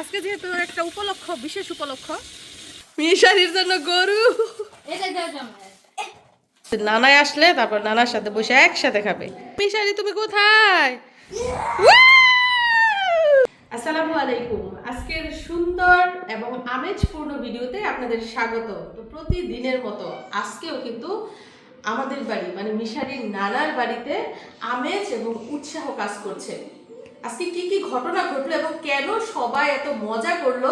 আজকে যেহেতু একটা উপলক্ষ বিশেষ উপলক্ষ। মিশারির জন্য গরু। নানায় আসলে তারপর নানার সাথে বসে একসাথে খাবে। মিশারি তুমি কোথায়? আসসালামু আলাইকুম। আজকের সুন্দর এবং আমেজপূর্ণ ভিডিওতে আপনাদের স্বাগত। তো প্রতিদিনের মতো আজকেও কিন্তু আমাদের বাড়ি মানে মিশারির নানার বাড়িতে আমেজ এবং উৎসাহ কাজ করছে। আজকে কি কি ঘটনা ঘটলো এবং কেন সবাই এত মজা করল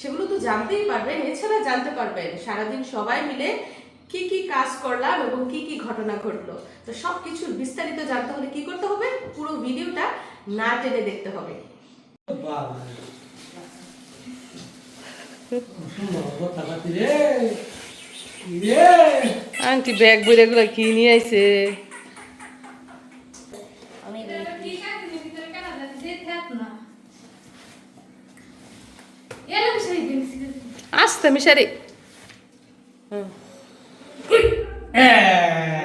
সেগুলো তো জানতেই পারবেন। এছাড়া জানতে পারবেন সারাদিন সবাই মিলে কি কি কাজ করলাম এবং কি কি ঘটনা ঘটলো। তো সব কিছুর বিস্তারিত জানতে হলে কি করতে হবে? পুরো ভিডিওটা না টেনে দেখতে হবে। আন্টি ব্যাগ বইরে গুলো কি নিয়ে আইছে? আমি আসতে মিশারি হুম।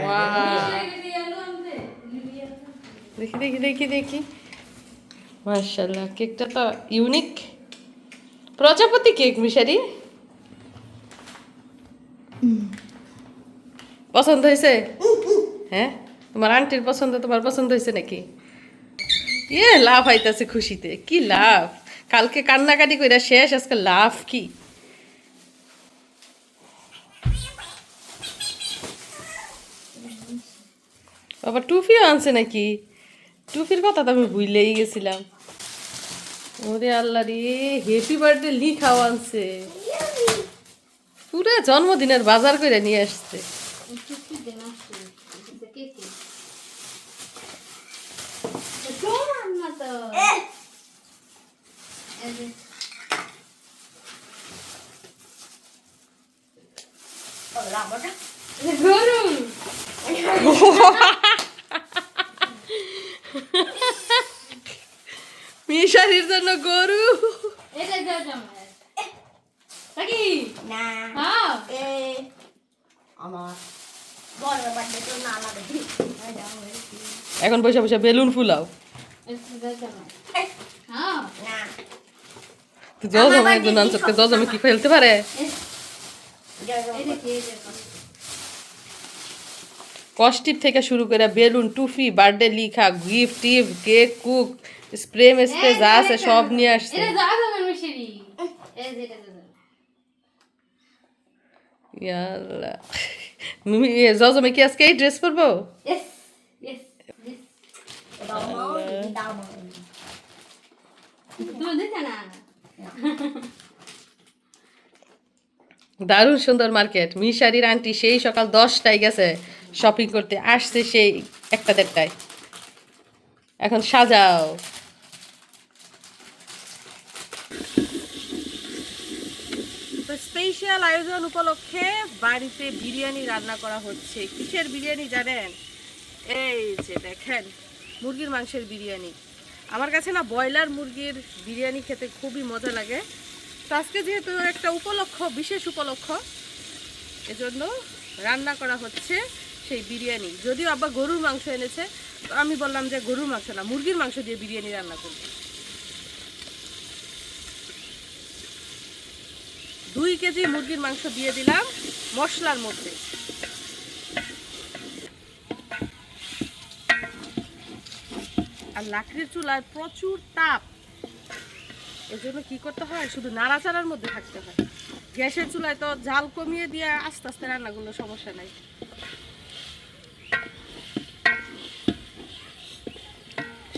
Wow. দেখি দেখি দেখি দেখি মার্শাল্লাহ কেকটা তো ইউনিক প্রজাপতি কেক মিশারি পছন্দ হয়েছে হ্যাঁ তোমার আন্টির পছন্দ তোমার পছন্দ হয়েছে নাকি ইয়ে লাভ হইতাছে খুশিতে। কি লাভ? কালকে কান্নাকাটি কইরা শেষ, আজকে লাভ কি? বাবা টুপিও আনছে নাকি? টুপির কথা তো আমি ভুলেই গেছিলাম। ওরে আল্লাহ রে হ্যাপি বার্থডে লিখাও আনছে। পুরো জন্মদিনের বাজার করে নিয়ে আসছে। মিশারির জন্য গরু। এখন বসে বসে বেলুন ফুলাও। হ্যাঁ একজন আনসকে জজমে কি ফেলতে পারে কস্টিপ থেকে শুরু করে বেলুন টুফি বার্থডে লিখা গিফট টিপ কেক কুক স্প্রে মেস্প্রে যা আছে সব নিয়ে আসছে। জজমে কি আজকে এই ড্রেস পরবো? দাও। দারুণ সুন্দর মার্কেট। মিশারির আন্টি সেই সকাল দশটায় গেছে শপিং করতে আসছে সেই একটা দেড়টায়। এখন সাজাও। স্পেশাল আয়োজন উপলক্ষে বাড়িতে বিরিয়ানি রান্না করা হচ্ছে। কিসের বিরিয়ানি জানেন? এই যে দেখেন মুরগির মাংসের বিরিয়ানি। আমার কাছে না ব্রয়লার মুরগির বিরিয়ানি খেতে খুবই মজা লাগে। তো আজকে যেহেতু একটা উপলক্ষ, বিশেষ উপলক্ষ, এজন্য রান্না করা হচ্ছে সেই বিরিয়ানি। যদিও আব্বা গরুর মাংস এনেছে, তো আমি বললাম যে গরুর মাংস না, মুরগির মাংস দিয়ে বিরিয়ানি রান্না করব। দুই কেজি মুরগির মাংস দিয়ে দিলাম মশলার মধ্যে। আর লাকড়ির চুলায় প্রচুর তাপ। এর জন্য কি করতে হয়? শুধু নাড়াচাড়ার মধ্যে থাকতে হয়। গ্যাসের চুলায় তো জাল কমিয়ে দিয়ে আস্তে আস্তে রান্নাগুলো সমস্যা নাই।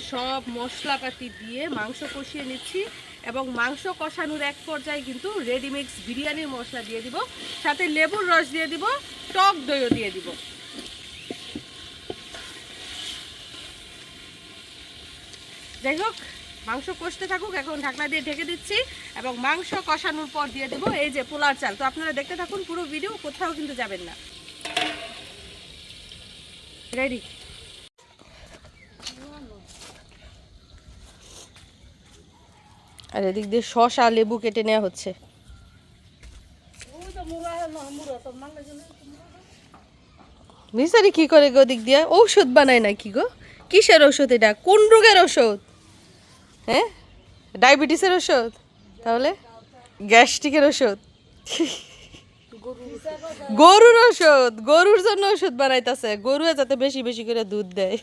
সব মশলাপাতি দিয়ে মাংস কষিয়ে নিচ্ছি এবং মাংস কষানোর এক পর্যায়ে কিন্তু রেডিমিক্স বিরিয়ানির মশলা দিয়ে দিব, সাথে লেবুর রস দিয়ে দিব, টক দইও দিয়ে দিব। যাই হোক, মাংস কষতে থাকুক, এখন ঢাকনা দিয়ে ঢেকে দিচ্ছি এবং মাংস কষানোর পর দিয়ে দেবো এই যে পোলার চাল। তো আপনারা দেখতে থাকুন, পুরো ভিডিও কোথাও কিন্তু যাবেন না। রেডি আর এদিক দিয়ে শসা, লেবু কেটে নেওয়া হচ্ছে। মিসারি কি করে গো দিক দিয়ে? ঔষধ বানায় নাকি গো? কিসের ওষুধ এটা? কোন রোগের ওষুধ হ্যাঁ? ডায়াবেটিসের ওষুধ? তাহলে? গ্যাস্ট্রিকের ওষুধ? গরুর ওষুধ। গরুর জন্য ওষুধ বানাইতেছে। গরু যাতে বেশি বেশি করে দুধ দেয়।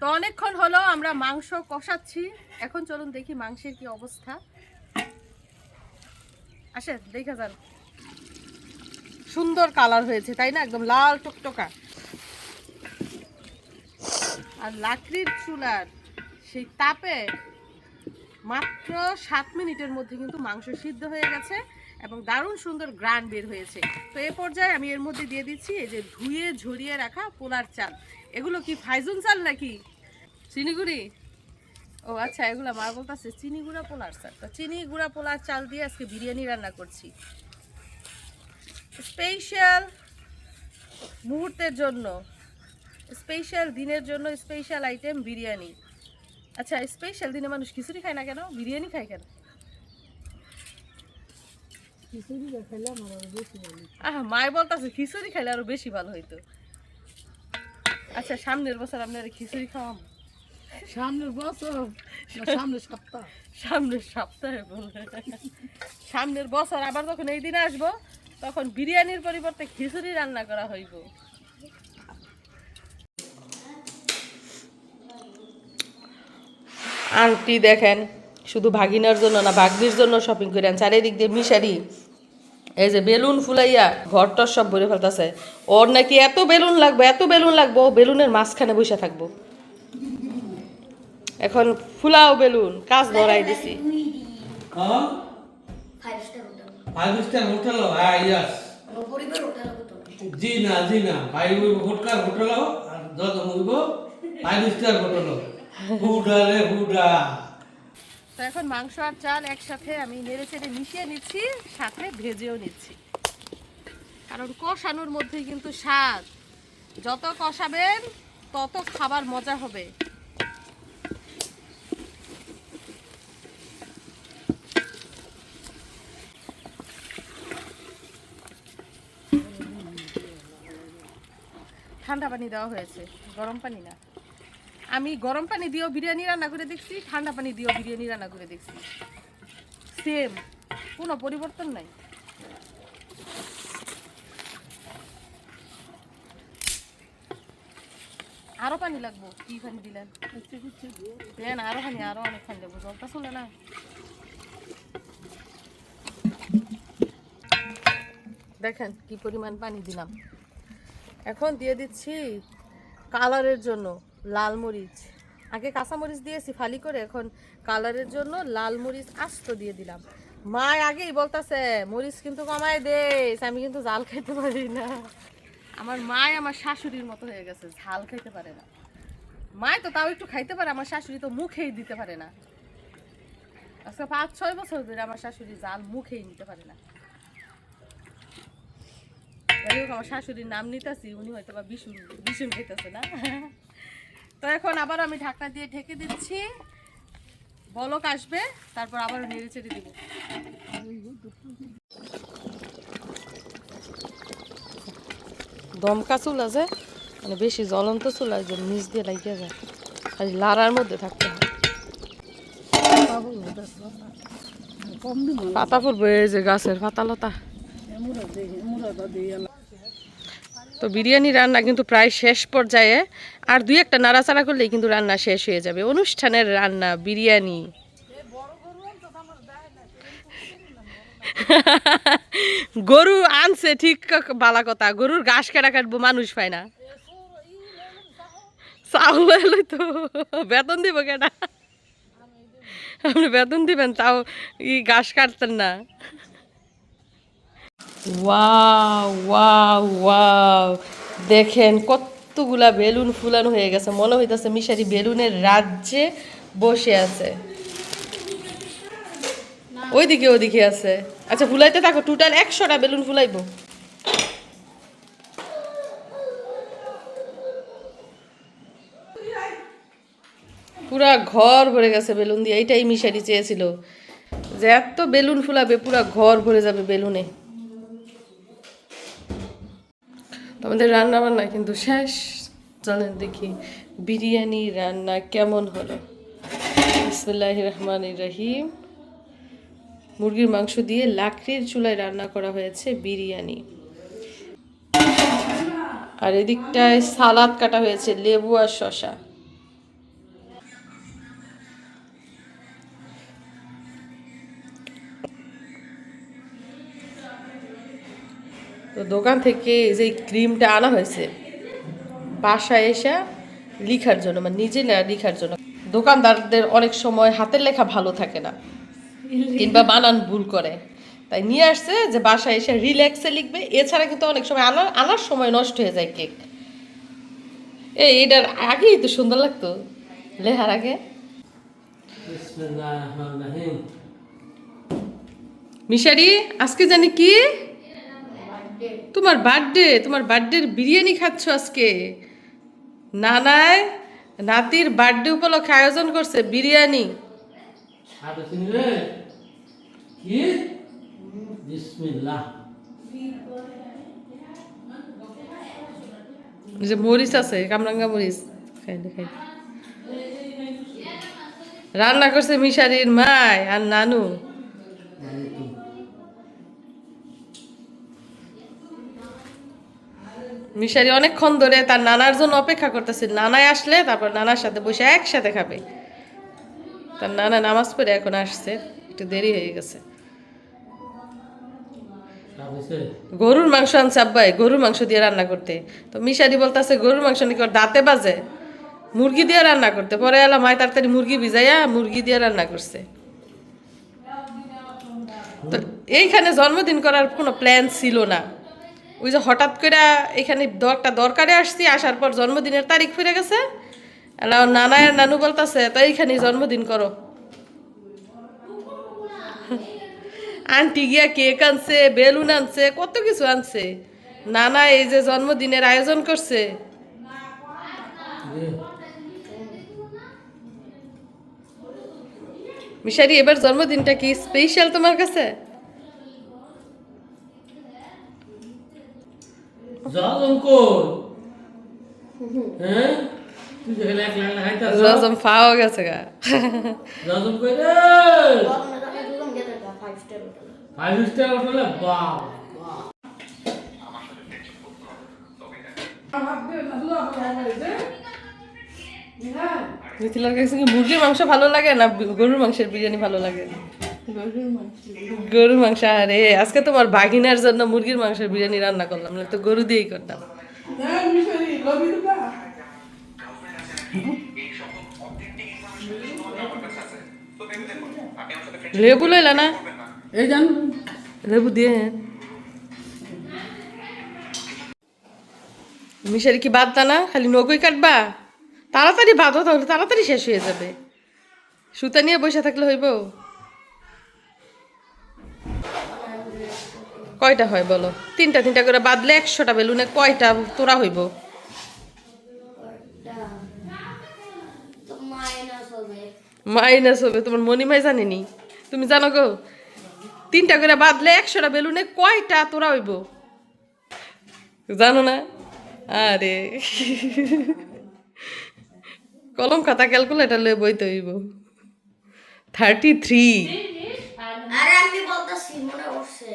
তো অনেকক্ষণ হলো, আমরা মাংস কষাচ্ছি। এখন চলুন দেখি মাংসের কি অবস্থা। আসে দেখা যান সুন্দর কালার হয়েছে, তাই না? একদম লাল টকটকা। আর লাকড়ির চুলার সেই তাপে মাত্র সাত মিনিটের মধ্যে কিন্তু মাংস সিদ্ধ হয়ে গেছে এবং দারুণ সুন্দর গ্রান বের হয়েছে। তো এ পর্যায়ে আমি এর মধ্যে দিয়ে দিচ্ছি এই যে ধুয়ে ঝরিয়ে রাখা পোলার চাল। এগুলো কি ফাইজুন চাল নাকি? চিনিগুড়ি ও আচ্ছা এগুলো মা বলতেছে চিনি গুঁড়া পোলার চাল। তো চিনি গুঁড়া পোলার চাল দিয়ে আজকে বিরিয়ানি রান্না করছি। স্পেশাল মুহূর্তের জন্য, স্পেশাল দিনের জন্য স্পেশাল আইটেম বিরিয়ানি। আচ্ছা স্পেশাল দিনে মানুষ খিচুড়ি খায় না কেন? বিরিয়ানি খায় কেন? আহা মায় বলতেছে খিচুড়ি খাইলে আরও বেশি ভালো হইতো। আচ্ছা সামনের বছর আপনারা খিচুড়ি খাওয়াম? সামনের বছর? সামনের সপ্তাহ। সামনের সপ্তাহে বলে সামনের বছর আবার যখন এই দিনে আসব তখন বিরিয়ানির পরিবর্তে খিচুড়ি রান্না করা হইব। আন্টি দেখেন শুধু ভাগিনার জন্য না ভাগ্নির জন্য শপিং করেন চারিদিক দিয়ে মিশারি এই যে বেলুন ফুলাইয়া ঘরটর সব ভরে ফেলতেছে। ওর নাকি এত বেলুন লাগবে এত বেলুন লাগবে ও বেলুনের মাঝখানে বসে থাকব। এখন ফুলাও বেলুন কাজ ধরাই দিছি। হ্যাঁ? হ্যাঁ জি না জি না। ফাইভ হোটেল হোটেল আর যত ফাইভ স্টার হোটেল হুডা হুডা। তো এখন মাংস আর চাল একসাথে আমি নেড়ে চেড়ে মিশিয়ে নিচ্ছি, সাথে ভেজেও নিচ্ছি। কারণ কষানোর মধ্যেই কিন্তু স্বাদ। যত কষাবেন, তত খাবার মজা হবে। ঠান্ডা পানি দেওয়া হয়েছে, গরম পানি না। আমি গরম পানি দিয়েও বিরিয়ানি রান্না করে দেখছি, ঠান্ডা পানি দিয়েও বিরিয়ানি রান্না করে দেখছি। সেম কোনো পরিবর্তন নাই। আরও পানি লাগবো, কি পানি দিলেন? দেন আরও পানি, আরও অনেক পানি লাগবো, জলটা শুনে না। দেখেন কি পরিমাণ পানি দিলাম। এখন দিয়ে দিচ্ছি কালারের জন্য। লাল মরিচ। আগে কাঁচা মরিচ দিয়েছি ফালি করে, এখন কালারের জন্য লাল মরিচ আস্ত দিয়ে দিলাম। মা আগেই বলতাছে, মরিচ কিন্তু কমায় দে, আমি কিন্তু জাল খাইতে পারি না। আমার মায় আমার শাশুড়ির মতো হয়ে গেছে, ঝাল খাইতে পারে না। মায় তো তাও একটু খাইতে পারে, আমার শাশুড়ি তো মুখেই দিতে পারে না। আজকে পাঁচ, ছয় বছর ধরে আমার শাশুড়ি জাল মুখেই নিতে পারে না। আমার শাশুড়ির নাম নিতেছি, উনি হয়তো বা বিশুন বিশুন খাইতেছে না। তো এখন আবার আমি ঢাকনা দিয়ে ঢেকে দিচ্ছি। বলক আসবে তারপর আবার নেড়ে চেড়ে দিব। দমকা চুল আছে মানে বেশি জ্বলন্ত চুল আছে নিচ দিয়ে লাগিয়ে যায়। খালি লাড়ার মধ্যে থাকতে হয়। পাতা পড়বে এই যে গাছের পাতা লতা। এমুরা দেখি এমুরা তো বিরিয়ানি রান্না কিন্তু প্রায় শেষ পর্যায়ে, আর দুই একটা নাড়াচাড়া করলেই কিন্তু রান্না শেষ হয়ে যাবে। অনুষ্ঠানের রান্না, বিরিয়ানি। গরু আনছে ঠিক বালা কথা, গরুর ঘাস কেটা কাটবো মানুষ পায় না। চাউল তো বেতন দিব কেটা আপনি বেতন দিবেন, তাও ই ঘাস কাটতেন না। ওয়াও ওয়াও ওয়াও দেখেন কতগুলা বেলুন ফুলানো হয়ে গেছে। মনে হইতেছে মিশারি বেলুনের রাজ্যে বসে আছে। ওইদিকে ওইদিকে আছে। আচ্ছা ফুলাইতে থাকো। টোটাল একশোটা বেলুন ফুলাইবো। পুরা ঘর ভরে গেছে বেলুন দিয়ে। এইটাই মিশারি চেয়েছিল। যে এত বেলুন ফুলাবে, পুরা ঘর ভরে যাবে বেলুনে তো আমাদের রান্না বান্না কিন্তু শেষ। চলেন দেখি বিরিয়ানি রান্না কেমন হলো। বিসমুল্লাহ রহমান রহিম। মুরগির মাংস দিয়ে লাকড়ির চুলায় রান্না করা হয়েছে বিরিয়ানি। আর এদিকটায় সালাদ কাটা হয়েছে লেবু আর শশা তো দোকান থেকে যে ক্রিমটা আনা হয়েছে, বাসায় এসে লিখার জন্য মানে নিজে লিখার জন্য। দোকানদারদের অনেক সময় হাতের লেখা ভালো থাকে না, কিংবা বানান ভুল করে। তাই নিয়ে আসছে যে বাসায় এসে রিল্যাক্সে লিখবে। এছাড়া কিন্তু অনেক সময় আনার আনার সময় নষ্ট হয়ে যায় কেক। এই এটার আগেই তো সুন্দর লাগতো, লেহার আগে। মিশারি, আজকে জানি কি? তোমার বার্থডে তোমার বার্থডের বিরিয়ানি খাচ্ছ আজকে। নানায় নাতির বার্থডে উপলক্ষে আয়োজন করছে বিরিয়ানি। যে মরিচ আছে কামরাঙ্গা মরিচ। খাই রান্না করছে মিশারির মায় আর নানু। মিশারি অনেকক্ষণ ধরে তার নানার জন্য অপেক্ষা করতেছে। নানায় আসলে, তারপর নানার সাথে বসে একসাথে খাবে। তার নানা নামাজ পড়ে এখন আসছে, একটু দেরি হয়ে গেছে। গরুর মাংস আনছে আব্বাই, গরুর মাংস দিয়ে রান্না করতে। তো মিশারি বলতেছে, গরুর মাংস নাকি ওর দাঁতে বাজে? মুরগি দিয়ে রান্না করতে। পরে এলাম মায় তাড়াতাড়ি মুরগি ভিজাইয়া মুরগি দিয়ে রান্না করছে। তো এইখানে জন্মদিন করার কোনো প্ল্যান ছিল না। ওই যে হঠাৎ করে এখানে একটা দরকারে আসছি, আসার পর জন্মদিনের তারিখ ফিরে গেছে। নানা নানু বলতেছে, তো এইখানে জন্মদিন করো। আন্টি গিয়া কেক আনছে, বেলুন আনছে, কত কিছু আনছে। নানা এই যে জন্মদিনের আয়োজন করছে। মিশারি, এবার জন্মদিনটা কি স্পেশাল তোমার কাছে জজম কই হ্যাঁ? তুই যে লাখ লাখ লাগাইতাছ রজম পাওয়া গেছে গা। জজম কই রে? ফাইভ স্টার হোটেলে বাহ। মিথিলার কাছে কি মুরগির মাংস ভালো লাগে না গরুর মাংসের বিরিয়ানি ভালো লাগে? গরুর মাংস। আরে আজকে তোমার বাগিনার জন্য মুরগির মাংসের বিরিয়ানি রান্না করলাম না তো গরু দিয়েই করতাম। লেবু লইলা না? এই জান। লেবু দিয়ে মিশারি কি বাদ না? খালি নগই কাটবা? তাড়াতাড়ি বাঁধো তাহলে তাড়াতাড়ি শেষ হয়ে যাবে। সুতা নিয়ে বসে থাকলে হইব। কয়টা হয় বলো? তিনটা তিনটা করে বাঁধলে একশোটা বেলুনে কয়টা তোরা হইব? মাইনাস হবে। তোমার মনিমাই জানেনি? তুমি জানো গো? তিনটা করে বাঁধলে একশোটা বেলুনে কয়টা তোরা হইব? জানো না? আরে। কলম খাতা ক্যালকুলেটার লয়ে বইতে হইব। থার্টি থ্রি আরে আমি বলতাছি মনে পড়ছে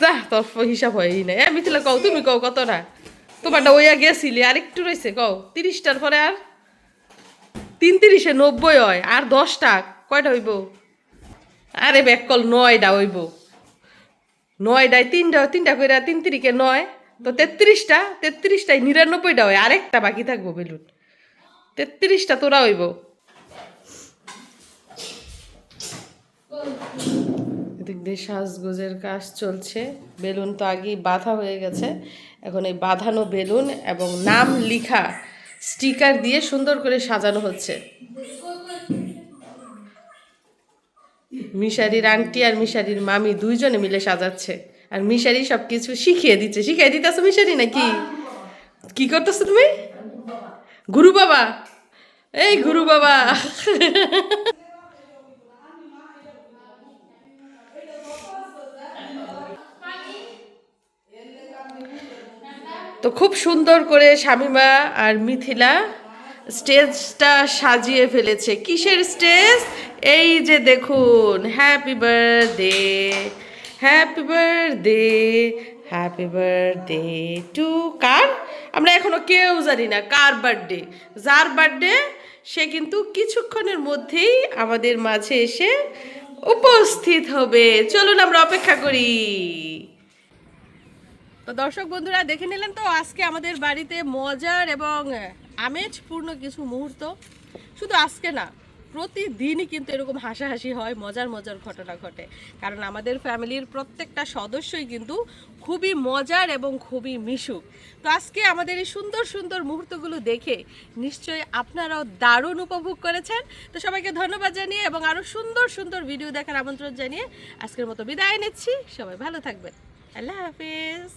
যা তোর হিসাব হয়ই না আমি তাহলে কও, তুমি কও কতটা তোমারটা ওইয়া গেছিলি, আর একটু রয়েছে কও। তিরিশটার পরে আর? তিন তিরিশে নব্বই হয়, আর দশটা? কয়টা হইব? আরে ব্যাককল নয়টা হইব। নয়টায় তিনটা তিনটা কইরা তিন তিরিকে নয়, তো তেত্রিশটা, তেত্রিশটায় নিরানব্বইটা হয়, আরেকটা বাকি থাকব বেলুন। তেত্রিশটা তোরা হইব। এদিক দিয়ে সাজগোজের কাজ চলছে। বেলুন তো আগেই বাঁধা হয়ে গেছে। এখন এই বাঁধানো বেলুন এবং নাম লিখা স্টিকার দিয়ে সুন্দর করে সাজানো হচ্ছে। মিশারির আন্টি আর মিশারির মামি দুইজনে মিলে সাজাচ্ছে। আর মিশারি সব কিছু শিখিয়ে দিচ্ছে। শিখিয়ে দিতেছো মিশারি নাকি? কি করতেছো তুমি? গুরু বাবা। এই গুরু বাবা। তো খুব সুন্দর করে শামিমা আর মিথিলা স্টেজটা সাজিয়ে ফেলেছে। কিসের স্টেজ? এই যে দেখুন happy birthday happy birthday happy birthday to কার? আমরা এখনও কেউ জানি না কার বার্থডে যার বার্থডে সে কিন্তু কিছুক্ষণের মধ্যেই আমাদের মাঝে এসে উপস্থিত হবে। চলুন আমরা অপেক্ষা করি। তো দর্শক বন্ধুরা, দেখে নিলেন তো আজকে আমাদের বাড়িতে মজার এবং আমেজপূর্ণ কিছু মুহূর্ত। শুধু আজকে না, প্রতিদিনই কিন্তু এরকম হাসাহাসি হয়, মজার মজার ঘটনা ঘটে। কারণ আমাদের ফ্যামিলির প্রত্যেকটা সদস্যই কিন্তু খুবই মজার এবং খুবই মিশুক। তো আজকে আমাদের এই সুন্দর সুন্দর মুহূর্তগুলো দেখে নিশ্চয়ই আপনারাও দারুণ উপভোগ করেছেন। তো সবাইকে ধন্যবাদ জানিয়ে এবং আরও সুন্দর সুন্দর ভিডিও দেখার আমন্ত্রণ জানিয়ে আজকের মতো বিদায় নিচ্ছি। সবাই ভালো থাকবেন। আল্লাহ হাফিজ।